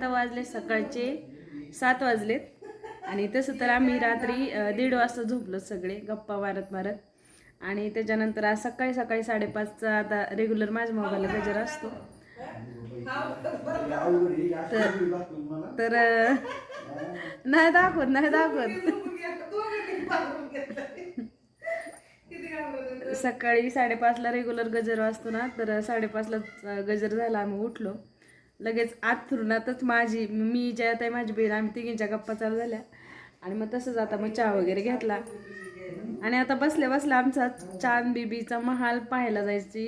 आता वाजले सकाळचे सात वाजलेत. आणि तसं तर आम्ही रात्री दीड वाजता झोपलो सगळे गप्पा मारत मारत. आणि त्याच्यानंतर आज सकाळी सकाळी साडेपाचचा आता रेग्युलर माझ्या मोबाईलला गजर असतो. तर तर नाही दाखवत नाही दाखवत. सकाळी साडेपाचला रेग्युलर गजर वाजतो ना तर साडेपाचला गजर झाला आम्ही उठलो. लगेच आत फिरूनातच माझी मी ज्या ताई माझी बहीण आम्ही तिघींच्या गप्पा चालू झाल्या. आणि मग तसंच आता मग चहा वगैरे घेतला. आणि आता बसल्या बसल्या आमचा चांद बीबीचा महाल पाहायला जायची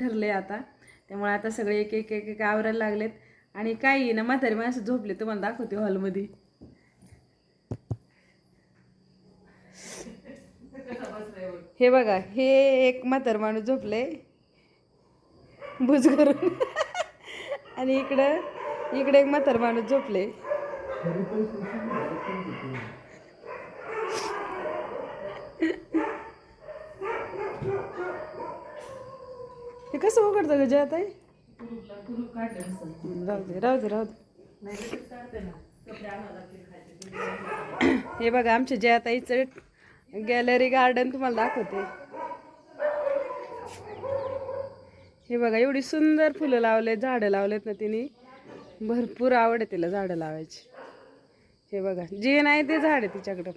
ठरले आता. त्यामुळे आता सगळे एक एक एक एक आवरायला लागलेत. आणि काही ना म्हातारी माणसं झोपले तुम्हाला दाखवते हॉलमध्ये. हे बघा हे एक म्हातार माणूस झोपले भुज करून आणि इकडं इकडे एक म्हातार माणूस झोपले. हे कसं उघडतं ग जयात आहे राहू दे राहू दे राहू दे. हे बघा आमच्या जयाताईचं गॅलरी गार्डन तुम्हाला दाखवते. हे बघा एवढी सुंदर फुलं लावले झाडं लावलेत ना तिने. भरपूर आवड आहे तिला झाडं लावायची. हे बघा जे नाही ते झाड आहे तिच्याकडं.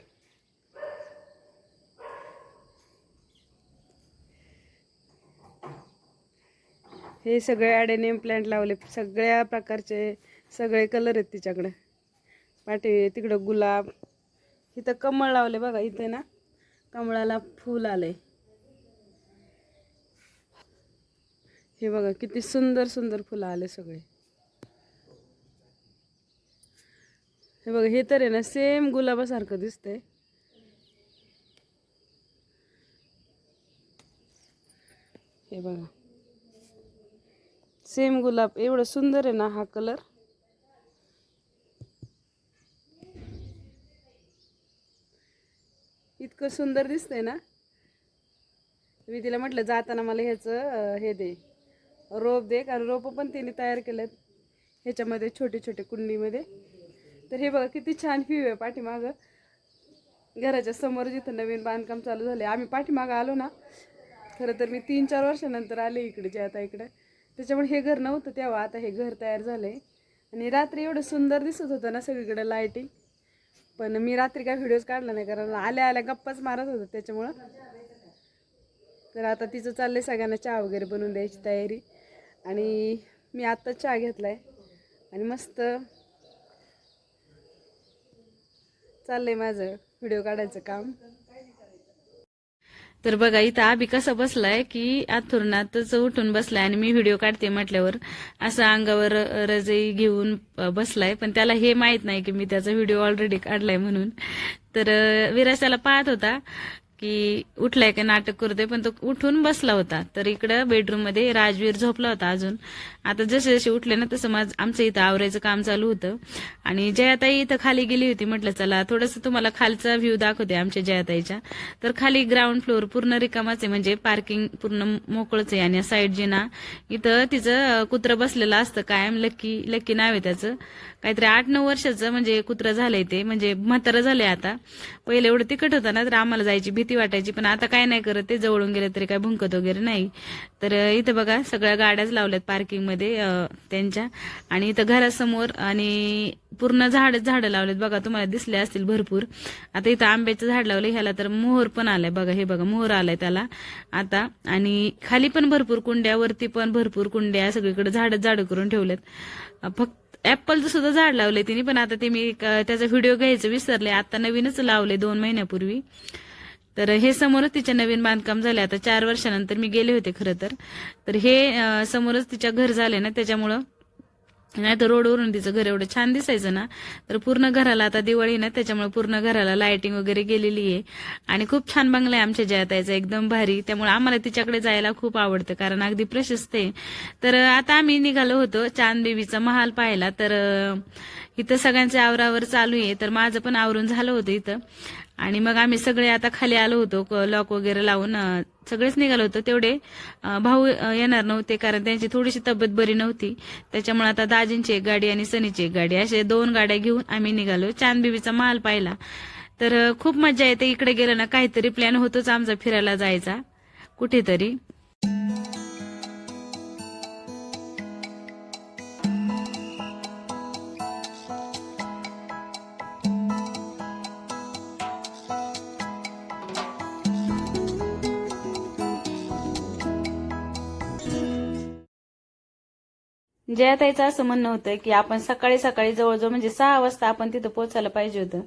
हे सगळे ॲडेनियम प्लांट लावले सगळ्या प्रकारचे सगळे कलर आहेत तिच्याकडे. पाठी तिकडं गुलाब इथं कमळ लावले बघा इथे ना. कमळाला फूल आहे हे बघा किती सुंदर सुंदर फुलं आले सगळे. हे बघा हे तर आहे ना सेम गुलाबासारखं दिसतंय. हे बघा. सेम गुलाब एवढं सुंदर आहे ना हा कलर इतकं सुंदर दिसतंय ना. मी तिला म्हटलं जाताना मला ह्याचं हे दे. रोप दे कारण रोपं पण तिने तयार केलेत. ह्याच्यामध्ये छोटे छोटे कुंडीमध्ये. तर हे बघा किती छान व्ह्यू आहे पाठीमागं. घराच्या समोर जिथं नवीन बांधकाम चालू झाले आम्ही पाठीमागं आलो ना खरं तर मी तीन चार वर्षानंतर आले इकडे जे आता इकडे. त्याच्यामुळे हे घर नव्हतं तेव्हा आता हे घर तयार झालं आहे आणि रात्री एवढं सुंदर दिसत होतं ना सगळीकडे लायटिंग पण मी रात्री काय व्हिडिओज काढला नाही कारण आल्या आल्या गप्पाच मारत होतं त्याच्यामुळं. तर आता तिचं चाललंय सगळ्यांना चहा वगैरे बनवून द्यायची तयारी. आणि मी आत्ता चहा घेतलाय. आणि मस्त चाललंय माझं व्हिडिओ काढायचं काम. तर बघा इथं आबी कसा बसलाय की आथुरणातच उठून बसलाय आणि मी व्हिडिओ काढते म्हटल्यावर असं अंगावर रजई घेऊन बसलाय. पण त्याला हे माहीत नाही की मी त्याचा व्हिडिओ ऑलरेडी काढलाय म्हणून. तर विरासाला विराज त्याला पाहत होता. की उठलाय का नाटक करतोय पण तो उठून बसला होता. तर इकडं बेडरूममध्ये राजवीर झोपला होता अजून. आता जसे जसे उठले ना तसं माझं आमचं इथं आवरायचं काम चालू होतं. आणि जयाताई इथं खाली गेली होती म्हटलं चला थोडंसं तुम्हाला खालचा व्ह्यू दाखवते आमच्या जयाताईच्या. तर खाली ग्राउंड फ्लोअर पूर्ण रिकामाच आहे म्हणजे पार्किंग पूर्ण मोकळच आहे. आणि साईड जे ना इथं तिचं कुत्रं बसलेलं असतं कायम लक्की लक्की नाव आहे त्याचं. काहीतरी आठ नऊ वर्षाचं म्हणजे कुत्रं झालंय ते म्हणजे म्हातारं झालंय आता. पहिले एवढं तिकट होतं ना तर आम्हाला जायची भीती वाटायची पण आता काय नाही करत ते जवळून गेलं तरी काय भुंकत वगैरे नाही. तर इथं बघा सगळ्या गाड्याच लावल्यात पार्किंगमध्ये त्यांच्या. आणि इथं घरासमोर आणि पूर्ण झाड झाडं लावलेत बघा तुम्हाला दिसले असतील भरपूर. आता इथं आंब्याचं झाड लावलं ह्याला तर मोहर पण आलाय बघा हे बघा मोहर आलाय त्याला. आता आणि खाली पण भरपूर कुंड्या वरती पण भरपूर कुंड्या सगळीकडे झाडं झाडं करून ठेवलेत. फक्त ऍपलचं सुद्धा झाड लावलंय तिने पण आता ते मी एक, त्याचा व्हिडिओ घ्यायचं विसरले आता नवीनच लावले दोन महिन्यापूर्वी. तर हे समोरच तिच्या नवीन बांधकाम झाले आता चार वर्षानंतर मी गेले होते खरं तर. तर हे समोरच तिच्या घर झाले ना त्याच्यामुळं. नाही तर रोडवरून तिचं घर एवढं छान दिसायचं ना. तर पूर्ण घराला आता दिवाळी ना त्याच्यामुळे पूर्ण घराला लाईटिंग वगैरे गेलेली आहे. आणि खूप छान बंगला आहे आमच्या जयातायचा एकदम भारी. त्यामुळे आम्हाला तिच्याकडे जायला खूप आवडतं कारण अगदी प्रशस्त आहे. तर आता आम्ही निघालो होतो चांददेवीचा महाल पाहायला. तर इथं सगळ्यांचे आवरावर चालू आहे. तर माझं पण आवरून झालं होतं इथं. आणि मग आम्ही सगळे आता खाली आलो होतो लॉक वगैरे लावून सगळेच निघालो होतो. तेवढे भाऊ येणार नव्हते कारण त्यांची थोडीशी तब्येत बरी नव्हती. त्याच्यामुळे आता दाजींची एक गाडी आणि सनीची एक गाडी असे दोन गाड्या घेऊन आम्ही निघालो. चांदबिबीचा माल पाहिला. तर खूप मजा येते. इकडे गेलं ना काहीतरी प्लॅन होतोच आमचा फिरायला जायचा. कुठेतरी. जयाताईचं असं म्हणणं होतं की आपण सकाळी सकाळी जवळजवळ म्हणजे सहा वाजता आपण तिथं पोहोचायला पाहिजे होतं.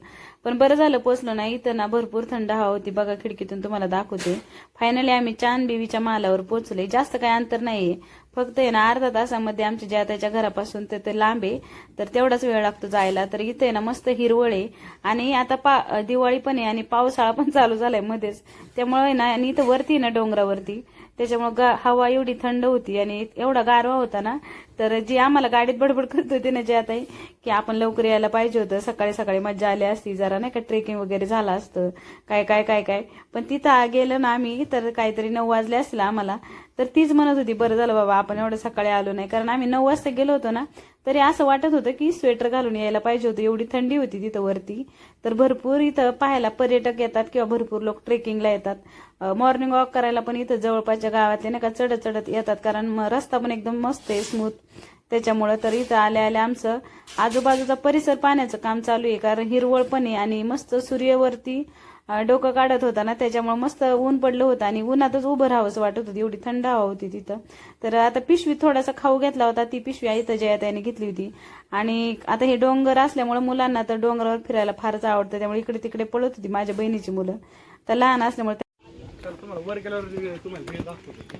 पण बरं झालं पोहोचलो नाही. इथं ना भरपूर थंड हवा होती. बघा खिडकीतून तुम्हाला दाखवते. फायनली आम्ही चांद बीवीच्या मालावर पोहोचले जास्त काही अंतर नाहीये. फक्त आहे ना अर्धा तासामध्ये आमच्या जयाताईच्या घरापासून ते ते लांब आहे. तर तेवढाच वेळ लागतो जायला. तर इथे आहे ना मस्त हिरवळ आहे. आणि आता पा दिवाळी पण आहे आणि पावसाळा पण चालू झालाय मध्येच. त्यामुळे आहे ना आणि इथं वरती आहे ना डोंगरावरती. त्याच्यामुळे गा हवा एवढी थंड होती आणि एवढा गारवा होता ना तर जी आम्हाला गाडीत बडबड करत होती ना जे आता की आपण लवकर यायला पाहिजे होतं सकाळी सकाळी मज्जा आली असती जरा नाही का ट्रेकिंग वगैरे झालं असतं काय काय काय काय. पण तिथं गेलं ना आम्ही तर काहीतरी नऊ वाजले असतील आम्हाला तर तीच म्हणत होती बरं झालं बाबा आपण एवढं सकाळी आलो नाही. कारण आम्ही नऊ वाजता गेलो होतो ना तरी असं वाटत होतं की स्वेटर घालून यायला पाहिजे होतं. एवढी थंडी होती तिथं वरती. तर भरपूर इथं पाहायला पर्यटक येतात किंवा भरपूर लोक ट्रेकिंगला येतात. मॉर्निंग वॉक करायला पण इथं जवळपासच्या गावातले नाही का चढत चढत येतात. कारण मग रस्ता पण एकदम मस्त आहे स्मूथ त्याच्यामुळं तर इथं आल्या आल्या आमचं आजूबाजूचा परिसर पाण्याचं काम चालू आहे. कारण हिरवळ पण आहे आणि मस्त सूर्यवरती डोकं काढत होता ना त्याच्यामुळे मस्त ऊन पडलं होतं आणि उन्हातच उभं राहावंसं वाटत होती. एवढी थंड हवा होती तिथं. तर आता पिशवी थोडासा खाऊ घेतला होता. ती पिशवी इथं जया त्याने घेतली होती. आणि आता हे डोंगर असल्यामुळे मुलांना तर डोंगरावर फिरायला फारच आवडतं त्यामुळे इकडे तिकडे पळत होती माझ्या बहिणीची मुलं. तर लहान असल्यामुळे तर तुम्हाला वर गेल्यावर तुम्हाला दाखवतो.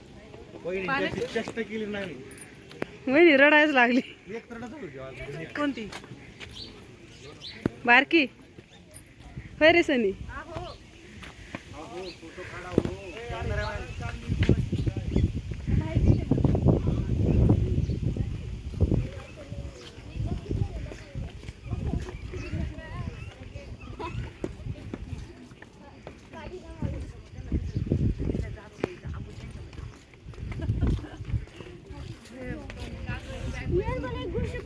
वहिनी चेष्टा केली नाही. वहिनी रडायच लागली. कोणती? बारकी? होय रे सनी यार मला एक गोष्ट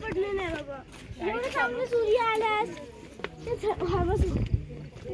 पडले नाही बाबा. एवढं चांगलं सूर्य आल्यास ते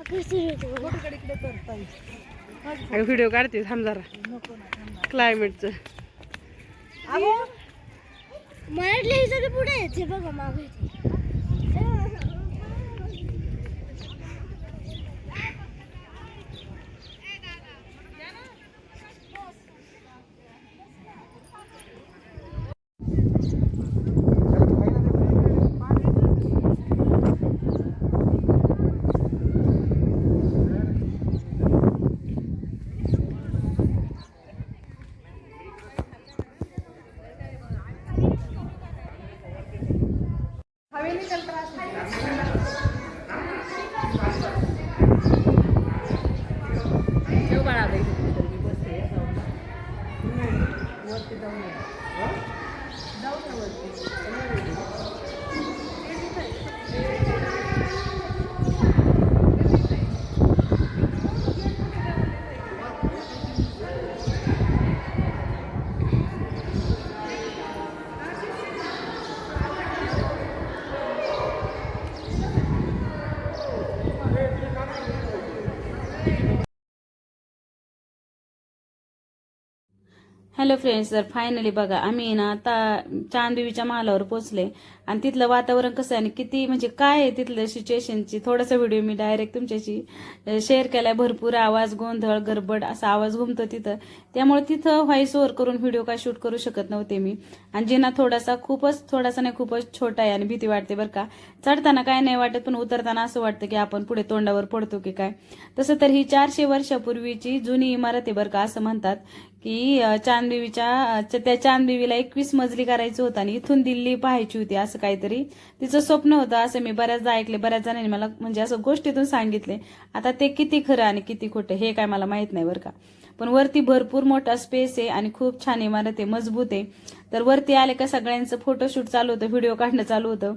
कसं व्हिडिओ काढते थांब जरा. क्लायमेटचं मला वाटलं पुढे आहेत बघा मागे हॅलो फ्रेंड्स तर फायनली बघा आम्ही ना आता चांदबीवीच्या महालावर पोहोचले. आणि तिथलं वातावरण कसं आहे आणि किती म्हणजे काय आहे तिथलं सिच्युएशनची थोडासा व्हिडिओ मी डायरेक्ट तुमच्याशी शेअर केलाय. भरपूर आवाज गोंधळ गडबड असा आवाज घुमतो तिथं. त्यामुळे तिथं व्हॉइस ओव्हर करून व्हिडिओ काय शूट करू शकत नव्हते मी. आणि जिना थोडासा खूपच थोडासा नाही खूपच छोटा आहे आणि भीती वाटते बरं का. चढताना काय नाही वाटत पण उतरताना असं वाटतं की आपण पुढे तोंडावर पडतो की काय. तसं तर ही चारशे वर्षापूर्वीची जुनी इमारत आहे बरं का असं म्हणतात. की चांदबिवीच्या त्या चांदबिवीला एकवीस मजली करायचं होतं आणि इथून दिल्ली पाहायची होती असं काहीतरी. तिचं स्वप्न होतं असं मी बऱ्याचदा ऐकले बऱ्याच जणांनी मला म्हणजे असं गोष्टीतून सांगितले. आता ते किती खरं आणि किती खोटं हे काय मला माहीत नाही बरं का. पण वरती भरपूर मोठा स्पेस आहे आणि खूप छान इमारत आहे मजबूत आहे. तर वरती आले का सगळ्यांचं फोटोशूट चालू होतं व्हिडिओ काढणं चालू होतं.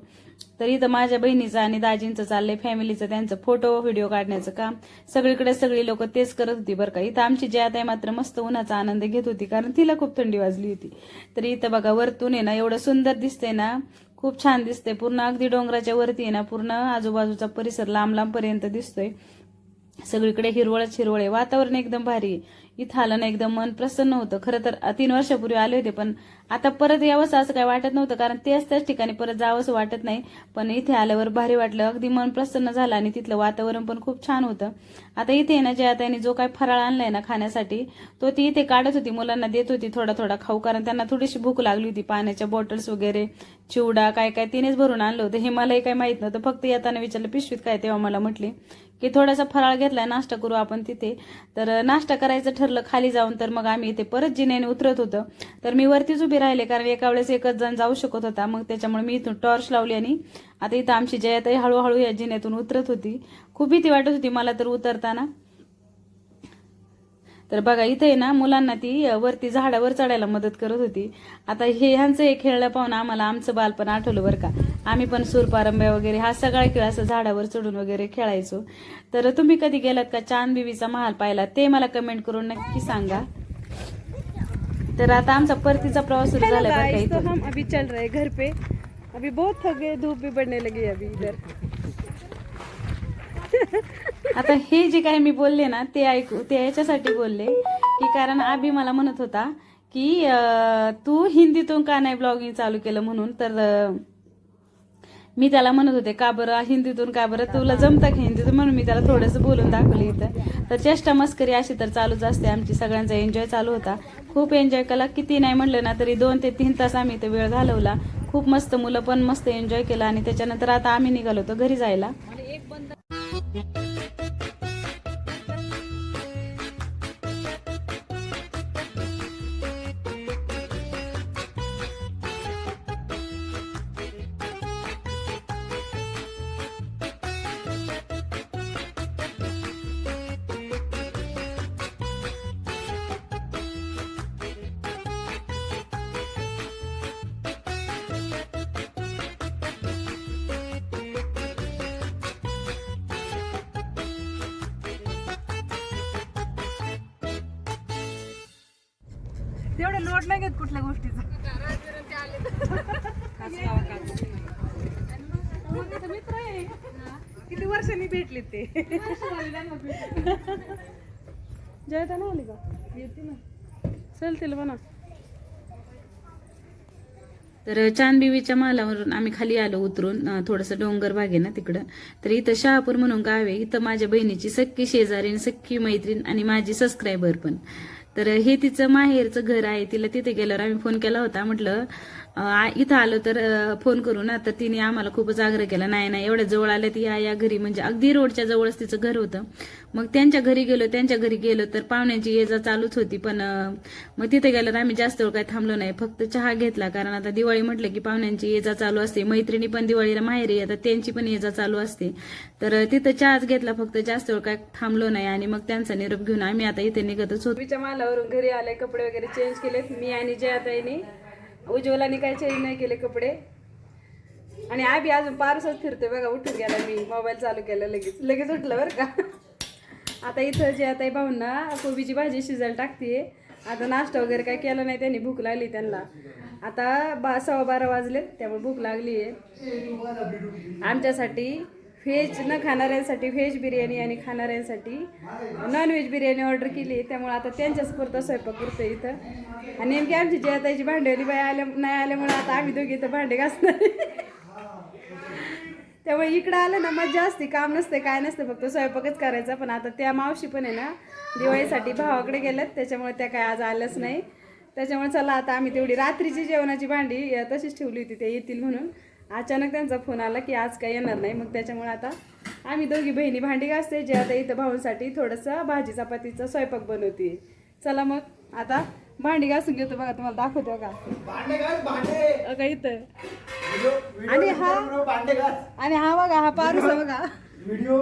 तर इथं माझ्या बहिणीचं आणि दाजींचं चाललंय फॅमिलीचं त्यांचं फोटो व्हिडिओ काढण्याचं काम. सगळीकडे सगळी लोक तेच करत होती बरं का. इथं आमची जयात आहे मात्र मस्त उन्हाचा आनंद घेत होती कारण तिला खूप थंडी वाजली होती. तर इथं बघा वरतून आहे ना एवढं सुंदर दिसतंय ना खूप छान दिसते पूर्ण अगदी डोंगराच्या वरती आहे ना पूर्ण आजूबाजूचा परिसर लांब लांबपर्यंत दिसतोय. सगळीकडे हिरवळच हिरवळ आहे वातावरण एकदम भारी इथं आलं ना एकदम मन प्रसन्न होतं. खरं तर तीन वर्षापूर्वी आले होते पण आता परत यावंसं असं काही वाटत नव्हतं कारण तेच त्याच ठिकाणी परत जावंसं वाटत नाही. पण इथे आल्यावर भारी वाटलं अगदी मन प्रसन्न झालं आणि तिथलं वातावरण पण खूप छान होतं. आता इथे ना जे आता जो काय फराळ आणलाय ना खाण्यासाठी तो ती इथे काढत होती मुलांना देत होती थोडा थोडा खाऊ कारण त्यांना थोडीशी भूक लागली होती पाण्याच्या बॉटल्स वगैरे चिवडा काय काय तिनेच भरून आणलं होतं. हे मलाही काही माहीत नव्हतं फक्त येताना विचारलं पिशवीत काय तेव्हा मला म्हटली. की थोडासा फराळ घेतलाय नाश्ता करू आपण तिथे. तर नाश्ता करायचं ठरलं खाली जाऊन तर मग आम्ही इथे परत जिन्याने उतरत होतं. तर मी वरतीच उभी राहिले कारण एका वेळेस एकच जण जाऊ शकत होता. मग त्याच्यामुळे मी इथून टॉर्च लावली आणि आता इथं आमची जयाताई हळूहळू या जिन्यातून उतरत होती. खूप भीती वाटत होती मला तर उतरताना. तर बघा इथे ना मुलांना ती वरती झाडावर चढायला मदत करत होती. आता हे ह्यांचं हे खेळलं पाहून आम्हाला आमचं बालपण आठवलं बरं का. आम्ही पण सूरपारंब्या वगैरे हा सगळा खेळ असं झाडावर चढून वगैरे खेळायचो. तर तुम्ही कधी गेलात का चांद बीवीचा महाल पाहिला? ते मला कमेंट करून नक्की सांगा. तर आता आमचा परतीचा प्रवास सुरू झाला बरं का हम अभी चल रहे हैं घर पे. अभी बहुत थक गए धूप भी बढ़ने लगी अभी इधर. आता हे जे काही मी बोलले ना ते ऐकू ते याच्यासाठी बोलले की कारण आबी मला म्हणत होता की तू हिंदीतून का नाही ब्लॉगिंग चालू केलं म्हणून? तर मी त्याला म्हणत होते का बरं? हिंदीतून का बरं? तुला जमतं की हिंदीतून? म्हणून मी त्याला थोडंसं बोलून दाखवलं इथं. तर चेष्टा मस्करी अशी तर चालूच असते. आमची सगळ्यांचा एन्जॉय चालू होता. खूप एन्जॉय केला. किती नाही म्हटलं ना तरी दोन ते तीन तास आम्ही इथं वेळ घालवला. खूप मस्त मुलं पण मस्त एन्जॉय केला आणि त्याच्यानंतर आता आम्ही निघालो होतो घरी जायला. तेवढे लोट नाही घेत कुठल्या गोष्टीचा. मित्र आहे किती वर्षांनी भेटले ते. जयता ना आली का? येते ना. चलतील म्हणा. तर चांदबिवीच्या मालावरून आम्ही खाली आलो उतरून. थोडंसं डोंगर भाग आहे ना तिकडं. तर इथं शहापूर म्हणून गाव आहे. इथं माझ्या बहिणीची सख्खी शेजारीन सख्खी मैत्रीण आणि माझी सबस्क्रायबर पण. तर हे तिचं माहेरचं घर आहे. तिला तिथे गेल्यावर आम्ही फोन केला होता. म्हटलं इथं आलो तर फोन करू ना तर तिने आम्हाला खूपच आग्रह केला नाही नाही एवढ्या जवळ आल्या ती या या घरी म्हणजे अगदी रोडच्या जवळच तिचं घर होतं. मग त्यांच्या घरी गेलो त्यांच्या घरी गेलो तर पाहुण्यांची ये जा चालूच होती पण मग तिथे गेल्यावर आम्ही जास्त वेळ काय थांबलो नाही फक्त चहा घेतला कारण आता दिवाळी म्हटलं की पाहुण्यांची ये जा चालू असते मैत्रिणी पण दिवाळीला माहेरी येतात त्यांची पण ये जा चालू असते. तर तिथं चहाच घेतला फक्त जास्त वेळ काय थांबलो नाही आणि मग त्यांचा निरोप घेऊन आम्ही आता इथे निघतच होतो. मालावरून घरी आले कपडे वगैरे चेंज केले मी आणि जयाताईने. उज्ज्वलाने काही चेंज नाही केले कपडे. आणि आबी अजून पारसच फिरते बघा उठून गेला मी मोबाईल चालू केला लगेच लगेच उठलं बरं का. आता इथं जे आता भाऊंना कोबीची भाजी शिजायला टाकते आता नाश्ता वगैरे काय केला नाही त्यांनी भूक लागली त्यांना. आता बा सव्वा बारा वाजले त्यामुळे भूक लागली आहे आमच्यासाठी व्हेज न खाणाऱ्यांसाठी व्हेज बिर्याणी आणि खाणाऱ्यांसाठी नॉन व्हेज बिर्याणी ऑर्डर केली. त्यामुळं त्यामुळे आता त्यांच्याच पुरतं स्वयंपाक करतो इथं. आणि नेमकी आमची जयाताईची भांडवली बाई आल्या नाही आल्यामुळे आता आम्ही दोघी इथं भांडे घासणार त्यामुळे इकडं आलं ना मजा असते. काम नसते काय नसते फक्त स्वयंपाकच करायचा. पण आता त्या मावशी पण आहे ना दिवाळीसाठी भावाकडे गेल्यात. त्याच्यामुळे त्या काय आज आल्याच नाही. त्याच्यामुळे चला आता आम्ही तेवढी रात्रीची जेवणाची भांडी तशीच ठेवली होती. ते येतील म्हणून. अचानक त्यांचा फोन आला की आज काय येणार नाही. मग त्याच्यामुळे आता आम्ही दोघी बहिणी भांडी घासते. जे आता इथं भाऊंसाठी थोडंसं भाजी चपातीचा स्वयंपाक बनवते. चला मग आता भांडी घासून घेतो बघा तुम्हाला दाखवतो का बघा इथं. आणि हा- आणि हा बघा हा पारूस बघा. व्हिडिओ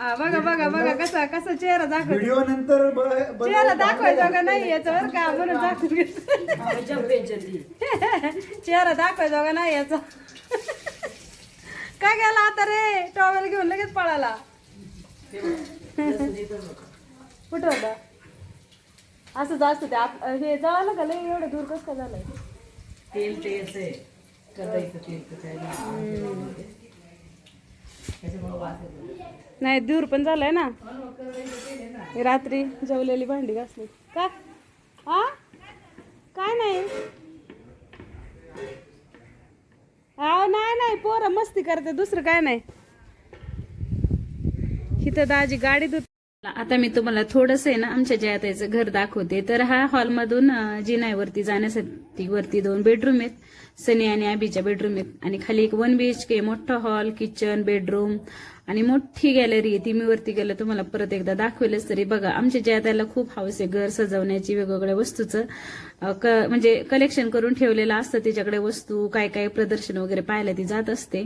हा बघा बघा बघा कसा कसा चेहरा दाखवतो. व्हिडिओ नंतर ब- चेहरा दाखवायचा का नाही याचा बरं का? म्हणून दाखवून घेतो चेहरा दाखवायचा का नाही याचा? काय गेला आता रे? टॉवेल घेऊन लगेच पळाला. कुठं होता? असं जास्त ते आप- हे जळालं का? लय एवढं दूर कसं काय झालंय? तेल तेच आहे. कदाईचं तेल येतो नाही दूर पण झालंय ना. रात्री जेवलेली भांडी घासली. का? आ? काय नाही. अहो नाही नाही पोरं मस्ती करते दुसरं काय नाही. इथं दाजी गाडी धुत आता मी तुम्हाला थोडस आहे ना आमच्या जयाताईचं घर दाखवते. तर हा हॉलमधून जिनाईवरती जाण्यासाठी ती वरती दोन बेडरूम आहेत. सनी आणि आबीच्या बेडरूम आहेत. आणि खाली एक वन बी एच के मोठा हॉल किचन बेडरूम आणि मोठी गॅलरी आहे. ती मी वरती गेलं तुम्हाला परत एकदा दाखवेलच तरी. बघा आमच्या ज्या त्याला खूप हाऊस आहे घर सजवण्याची वेगवेगळ्या वस्तूचं. क म्हणजे कलेक्शन करून ठेवलेलं असतं तिच्याकडे वस्तू काय काय प्रदर्शन वगैरे पाहायला ती जात असते.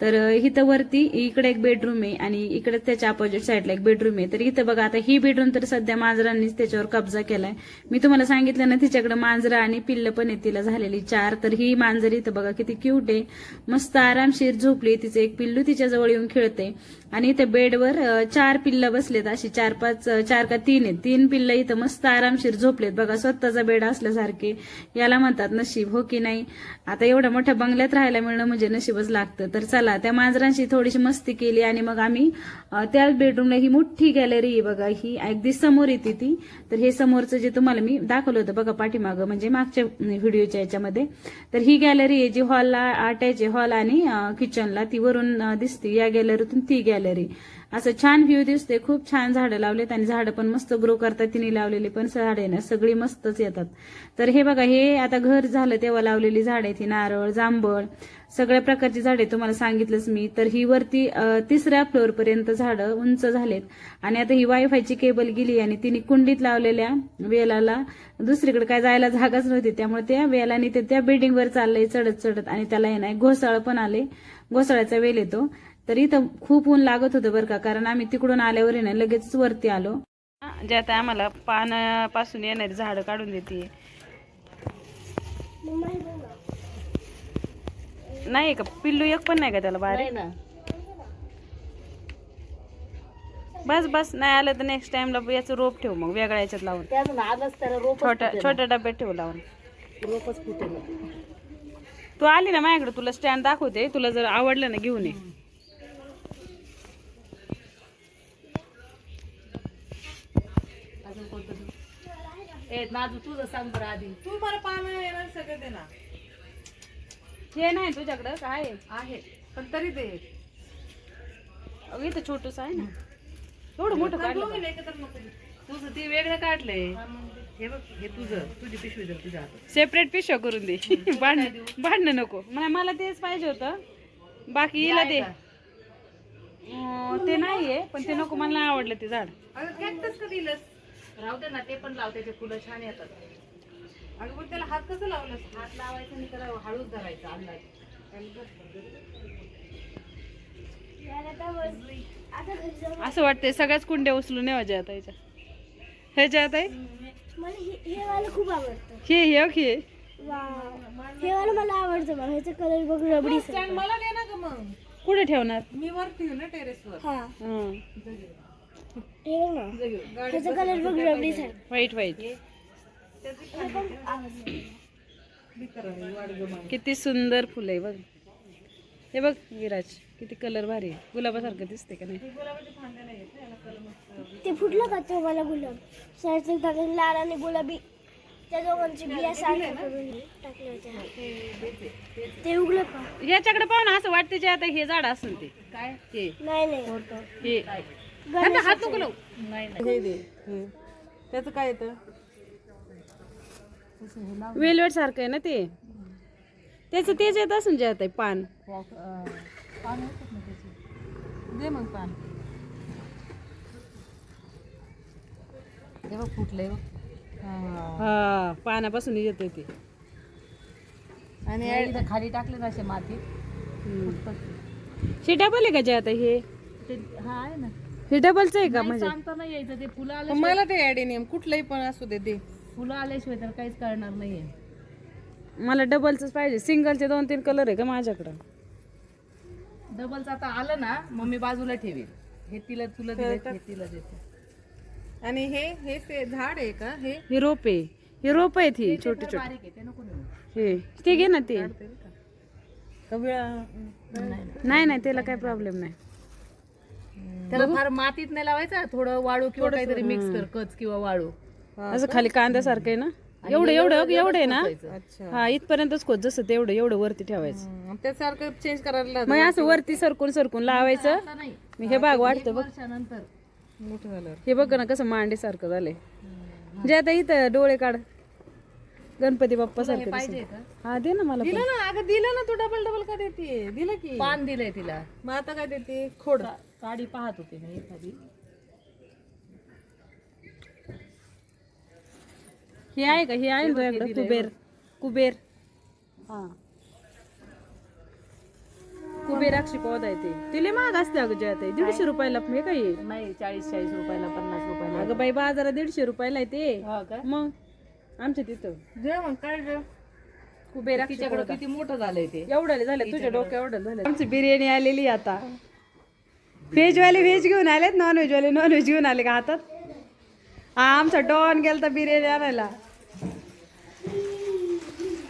तर इथं वरती इकडे एक बेडरूम आहे आणि इकडे त्याच्या अपोजिट साईडला एक बेडरूम आहे. तर इथं बघा आता ही बेडरूम तर सध्या मांजरांनीच त्याच्यावर कब्जा केलाय. मी तुम्हाला सांगितलं ना तिच्याकडे मांजरं आणि पिल्ल पण आहे तिला झालेली चार. तर ही मांजर इथं बघा किती क्यूट आहे. मस्त आरामशीर झोपली तिचं. एक पिल्लू तिच्याजवळ येऊन खेळते आणि इथे बेडवर चार पिल्ल बसलेत अशी. चार पाच चार का तीन आहेत. तीन पिल्ल इथं मस्त आरामशीर झोपलेत. बघा स्वतःचा बेड त्याच्यासारखे याला म्हणतात नशीब हो की नाही? आता एवढ्या मोठ्या बंगल्यात राहायला मिळणं म्हणजे नशीबच लागतं. तर चला त्या मांजरांशी थोडीशी मस्ती केली आणि मग आम्ही त्याच बेडरूमला ही मोठी गॅलरी आहे बघा ही अगदी समोर येते ती तर हे समोरचं जे तुम्हाला मी दाखवलं होतं बघा पाठीमागं म्हणजे मागच्या व्हिडिओच्या याच्यामध्ये. तर ही गॅलरी आहे जी हॉलला अटॅच आहे हॉल आणि किचनला ती वरून दिसते. या गॅलरीतून ती गॅलरी असं छान व्ह्यू दिसते खूप छान झाडं लावलेत आणि झाडं पण मस्त ग्रो करतात. तिने लावलेली पण झाडे ना. सगळी मस्तच येतात. तर हे बघा हे आता घर झालं तेव्हा लावलेली झाडं आहेत. नारळ जांभळ सगळ्या प्रकारची झाडे तुम्हाला सांगितलंच मी. तर ही वरती तिसऱ्या फ्लोअर पर्यंत झाडं उंच झालेत. आणि आता ही वायफायची केबल गेली आणि तिने कुंडीत लावलेल्या वेलाला दुसरीकडे काय जायला जागाच नव्हती. त्यामुळे त्या वेलाने ते त्या बिल्डिंगवर चाललंय चढत चढत आणि त्याला येणार घोसाळ पण आले घोसाळ्याचा वेल येतो. तर इथं खूप ऊन लागत होतं बरं का कारण आम्ही तिकडून आल्यावर आहे ना लगेच वरती आलो. जे आता आम्हाला पानापासून येणारी झाडं काढून देते. हे. नाही का पिल्लू एक पण नाही का त्याला बाहेर ना. बस बस नाही आलं तर नेक्स्ट टाइमला याचं रोप ठेव मग वेगळ्या याच्यात लावून. त्याच ना आलंच त्याला रोपच छोट्या. छोट्या डब्यात ठेव लावून. रोपच फुटेल तू आली ना माझ्याकडे तुला स्टँड दाखवते तुला जर आवडलं ना घेऊन ये. ए तुझं सांग बरं आधी. तू मला पानं येणार सगळं दे ना. हे नाही तुझ्याकडं काय? आहे? आहे पण तरी दे. अगं इथं छोटूस आहे ना. एवढं मोठं काढलं का? तुझं ते वेगळं काढलंय. हे बघ हे तुझं. तुझी पिशवी जर तुझ्या हातात. सेपरेट पिशव्या करून दे. भांडण भांडणं नको. मला मला तेच पाहिजे होतं. बाकी हिला दे. अं, ते नाहीये पण ते नको मला नाही आवडलं ते झाड. अगं कॅक्टस का दिलंस राहू दे ना ते पण लाव त्याचे फुलं छान येतात. अगं पण त्याला हात कसं लावलंस? हात लावायचा आणि त्याला हळूच धरायचा अंदाज. असं वाटतंय सगळ्याच कुंड्या उचलून याच्या आता याच्या ह्याच्या आता मला हे हे वाला खूप आवडतं. हे हे हे वाव. हे वाला मला आवडतं बघ ह्याचा कलर बघ रबडी स्टँड मला दे ना ग मग. कुठे ठेवणार? मी वरती ना टेरेसवर हा. ह्याचा कलर बघ रबडी व्हाईट व्हाईट हे किती सुंदर फुलं आहे बघ. हे बघ विराज किती कलर भारी आहे. गुलाबासारखं दिसते का नाही? ते फुटलं का तो मला गुलाब? सारखे टाकले लाल आणि गुलाबी. त्या दोघांची बिया सारखं करून टाकले होते ते उगलं का? याच्याकडे पाहू ना असं वाटतं जे आता हे झाड असेल ते. काय? नाही नाही. हे. हात नको लावू. हे दे हे. त्याचं काय येतं? वेलवेट सारखं आहे ना ते. त्याचं तेच येत असून जे आता पान. दे मग पान. हे बघ फुटलंय बघ. हा. पानापासून येते ते. आणि इथं खाली टाकले ना असे मातीत. हे डबल आहे का जे आता हे? ते हा आहे ना. हे डबलच आहे का म्हणजे? नाही यायचं ते फुलं आले मला ते ऍडेनियम कुठलंही पण असू दे ते फुलं आल्याशिवाय तर काहीच कळणार नाहीये. मला डबलच पाहिजे. सिंगलचे दोन तीन कलर आहे का माझ्याकडं? डबलचं आता आलं ना मग मी बाजूला ठेवीन. हे तिला तुला दिलं हे तिला देते. आणि हे हे ते झाड आहे का? हे? हे रोप आहे. हे रोप आहेत ही छोटी छोटी. बारीक आहे ते नको नेऊ. हे ते घे ना ते. नाही नाही. त्याला काय प्रॉब्लेम नाही. त्याला फार मातीत नाही लावायचं थोडं वाळू किंवा काहीतरी मिक्स कर कच किंवा वाळू. असं खाली कांद्यासारखं आहे ना? एवढं एवढं एवढं आहे ना? हा इथपर्यंतच खोद जसं तेवढं एवढं वरती ठेवायचं. त्यासारखं चेंज करायला मग असं वरती. सरकून सरकून लावायचं. आता नाही. मी हे बाग वाढतं बघ. वर्षानंतर. मोठं झालं हे बघ ना कसं मांडीसारखं झालंय. जे आता इथं डोळे काढ. गणपती बाप्पा सारखं पाहिजे दिसतं. का? हा दे ना मला दिलं ना अगं दिलं ना तू डबल डबल का देते दिलं की. पान दिलंय तिला. मग आता काय देते? खोड. साडी पाहत होते मी एखादी. हे आहे का? हे आहे ना तुझ्याकडं कुबेर. कुबेर. हा. कुबेराक्षी पौधा आहे ते. तिले महाग असते अगं जे आता दीडशे रुपयाला हे काय आहे? नाही चाळीस चाळीस रुपयाला पन्नास रुपयाला. अगं बाई बाजारात दीडशे रुपयाला आहे ते. हा का? मग? आमच्या तिथं. जे मग काय जे कुबेराक्षी तिच्याकडे किती मोठं झालंय ते. एवढं झालं तुझ्या डोक्या एवढं झालं. आमची बिर्याणी आलेली आता. व्हेजवाले व्हेज घेऊन आलेत नॉन व्हेजवाले नॉन व्हेज घेऊन आले का हातात? हा आमचा डॉन गेलता बिर्याणी आणायला.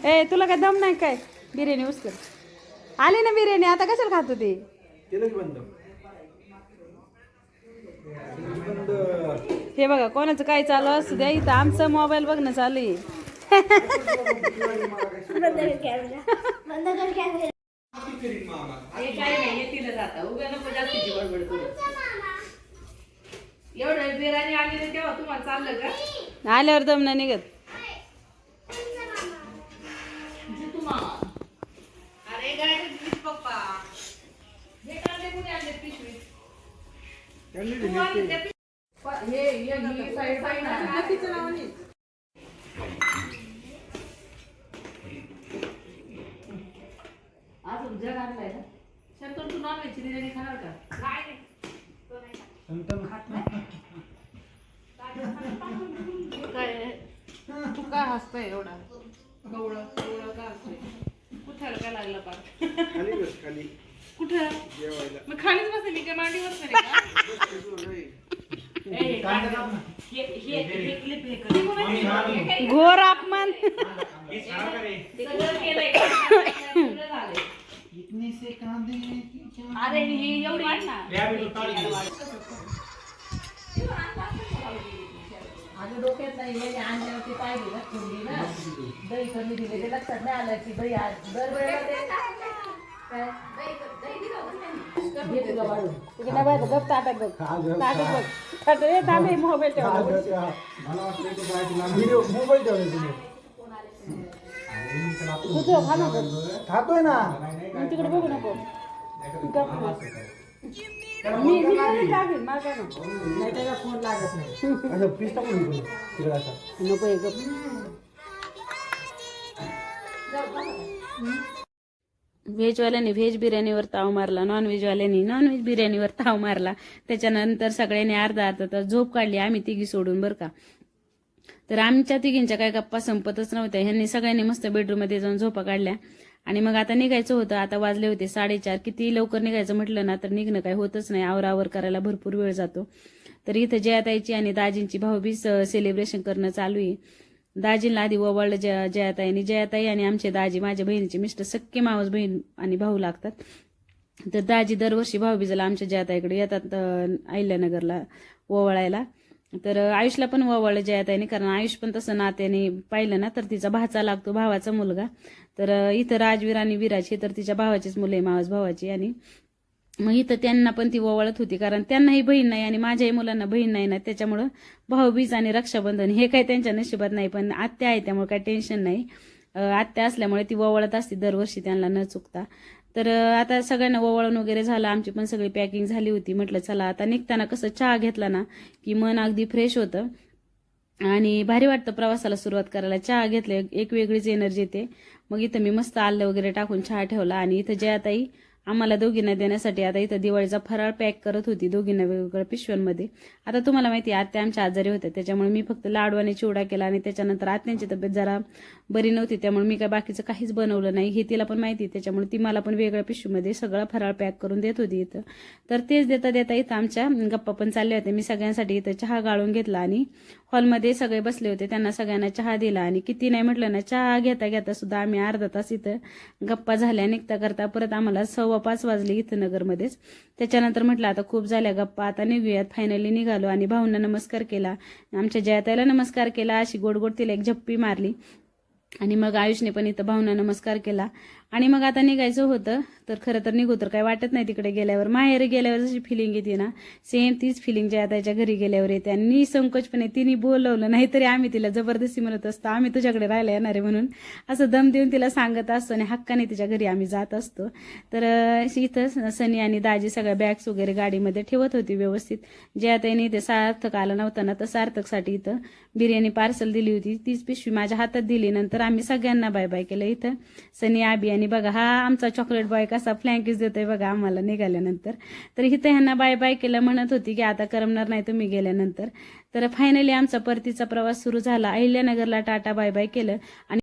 ए तुला काय दम नाही काय? बिर्याणी उचल आली ना बिर्याणी आता कशाला खात होती? बंद. हे बघा कोणाचं काय चालू असू द्या इथं आमचं मोबाईल बघणं चालू आहे. हे काय नाही हे तिला जातं. उगा नको जास्तीची बडबड करू एवढं बिर्याणी आली नाही तेव्हा तुम्हाला चाललं का? आल्यावर दम नाही निघत. अरे गाडी प्लीज पप्पा. हे कांदे कुठे आणले पिशवीत? तू. आणले त्या पिशवीत? प- ही साईड साईड जग आणलाय ना? तू नॉन व्हेज बिर्याणी खाणार का? नाही काय? तू काय हसतोय एवढा? गवळं गवळं का हसतोय? कुठं काय लागलं पार? खाली बस खाली. कुठं? जेवायला. मग खालीच बसते मी काय मांडी बसते का? ए, हे- हे- हे clip हे कर. हे काय? घोर अपमान. सगळं केलंय. सगळं झालंय. अरे ही एवढी वाट ना। अगं डोक्यात नाही हे। आणल्यावरती पाहिजे ना थोडी ना। दही कमी दिले ते लक्षात नाही आलं की दही आज दरवेळेला ते काय घे तुला वाढून तिकडे तुझं खा नको खातोय ना. मी तिकडे बघू नको. गप बस. मी मी नाही टाकेन मला काय नको नाही त्याला फोन लागत नाही. असं पीस टाकून इकडे तिकडे असा. नको हे गप. व्हेजवाल्याने व्हेज बिर्याणीवर ताव मारला नॉन व्हेजवाल्याने नॉन व्हेज बिर्याणीवर ताव मारला. त्याच्यानंतर सगळ्यांनी अर्धा अर्धा तास झोप काढली आम्ही तिघी सोडून बरं का. तर आमच्या तिघींच्या काय गप्पा संपतच नव्हत्या. ह्यांनी सगळ्यांनी मस्त बेडरूममध्ये जाऊन झोपा काढल्या. आणि मग आता निघायचं होतं. आता वाजले होते साडेचार. किती लवकर निघायचं म्हटलं ना तर निघणं काय होतच नाही. आवरावर करायला भरपूर वेळ जातो. तर इथं जयाताईची आणि दाजींची भाऊबीज सेलिब्रेशन करणं चालू आहे. दाजींला आधी ओवाळलं जया जयाताई आणि जयाताई आणि आमचे दाजी माझ्या बहिणीचे मिस्टर सक्के मावस बहीण आणि भाऊ लागतात. तर दाजी दरवर्षी भाऊबीजाला आमच्या जयाताईकडे येतात अं, अहिल्यानगरला ओवाळायला. तर आयुषला पण आहे जयाताईने कारण आयुष पण तसं नात्याने पाहिलं ना तर तिचा भाचा लागतो भावाचा मुलगा. तर इथं राजवीर आणि विराज हे तर तिच्या भावाचीच मुलं आहे मावस भावाची. आणि मग इथं त्यांना पण ती ओवाळत होती कारण त्यांनाही बहीण नाही आणि माझ्याही मुलांना बहीण नाही ना. त्याच्यामुळं भाऊबीज आणि रक्षाबंधन हे काही त्यांच्या नशिबात नाही पण आत्या आहे त्यामुळे काही टेन्शन नाही. आत्या असल्यामुळे ती ओवाळत असते दरवर्षी त्यांना न चुकता. तर आता सगळ्यांना ओवळण वगैरे झालं. आमची पण सगळी पॅकिंग झाली होती. म्हटलं चला आता निघताना कसं चहा घेतला ना की मन अगदी फ्रेश होतं. आणि भारी वाटतं प्रवासाला सुरुवात करायला. चहा घेतले एक वेगळीच एनर्जी येते. मग इथं मी मस्त आलं वगैरे टाकून चहा ठेवला. आणि इथं जयाताई आम्हाला दोघींना देण्यासाठी आता इथं दिवाळीचा फराळ पॅक करत होती दोघींना वेगवेगळ्या पिशव्यांमध्ये. आता तुम्हाला माहिती आहे आत्या आमच्या आजारी होत्या त्याच्यामुळे मी फक्त लाडू आणि चिवडा केला आणि त्याच्यानंतर आत्यांची तब्येत जरा बरी नव्हती त्यामुळे मी काय बाकीचं काहीच बनवलं नाही. हे तिला पण माहिती आहे, त्याच्यामुळे ती मला पण वेगळ्या पिशवीमध्ये सगळा फराळ पॅक करून देत होती इथं. तर तेच देता देता इथं आमच्या गप्पा पण चालल्या होत्या. मी सगळ्यांसाठी इथं चहा गाळून घेतला आणि हॉलमध्ये सगळे बसले होते. त्यांना सगळ्यांना चहा दिला आणि किती नाही म्हटलं ना चहा घेता घेता सुद्धा आम्ही अर्धा तास इथं गप्पा झाल्या निघता करता परत आम्हाला सव्वा पाच वाजले इथं नगरमध्येच. त्याच्यानंतर म्हटलं आता खूप झाल्या गप्पा आता निघूयात. फायनली निघालो आणि भाऊंना नमस्कार केला. आमच्या जयाताईला नमस्कार केला अशी गोड तिला एक झप्पी मारली. आणि मग आयुषने पण इथं भावना नमस्कार केला. आणि मग आता निघायचं होतं तर खरं तर निघू तर काही वाटत नाही तिकडे गेल्यावर. माहेर गेल्यावर जशी फिलिंग येते ना सेम तीच फिलिंग ज्या त्याच्या घरी गेल्यावर येते. आणि निसंकोचपणे तिने बोलवलं नाहीतरी आम्ही तिला जबरदस्ती म्हणत असतो आम्ही तुझ्याकडे राहायला येणार आहे म्हणून. असं दम देऊन तिला सांगत असतो आणि हक्काने तिच्या घरी आम्ही जात असतो. तर इथं सनी आणि दाजी सगळ्या बॅग्स वगैरे गाडीमध्ये ठेवत होती व्यवस्थित. ज्या त्याने इथे सार्थक आला नव्हता ना तर सार्थकसाठी इथं बिर्याणी पार्सल दिली होती. तीच पिशवी माझ्या हातात दिली. नंतर आम्ही सगळ्यांना बाय बाय केलं इथं. सनी आबी आणि बघा हा आमचा चॉकलेट बॉय कसा फ्लँकीस देतोय बघा आम्हाला निघाल्यानंतर. तर इथं ह्यांना बाय बाय केलं म्हणत होती की आता करमणार नाही तुम्ही गेल्यानंतर. तर फायनली आमचा परतीचा प्रवास सुरू झाला. अहिल्यानगरला टाटा बाय बाय केलं. आणि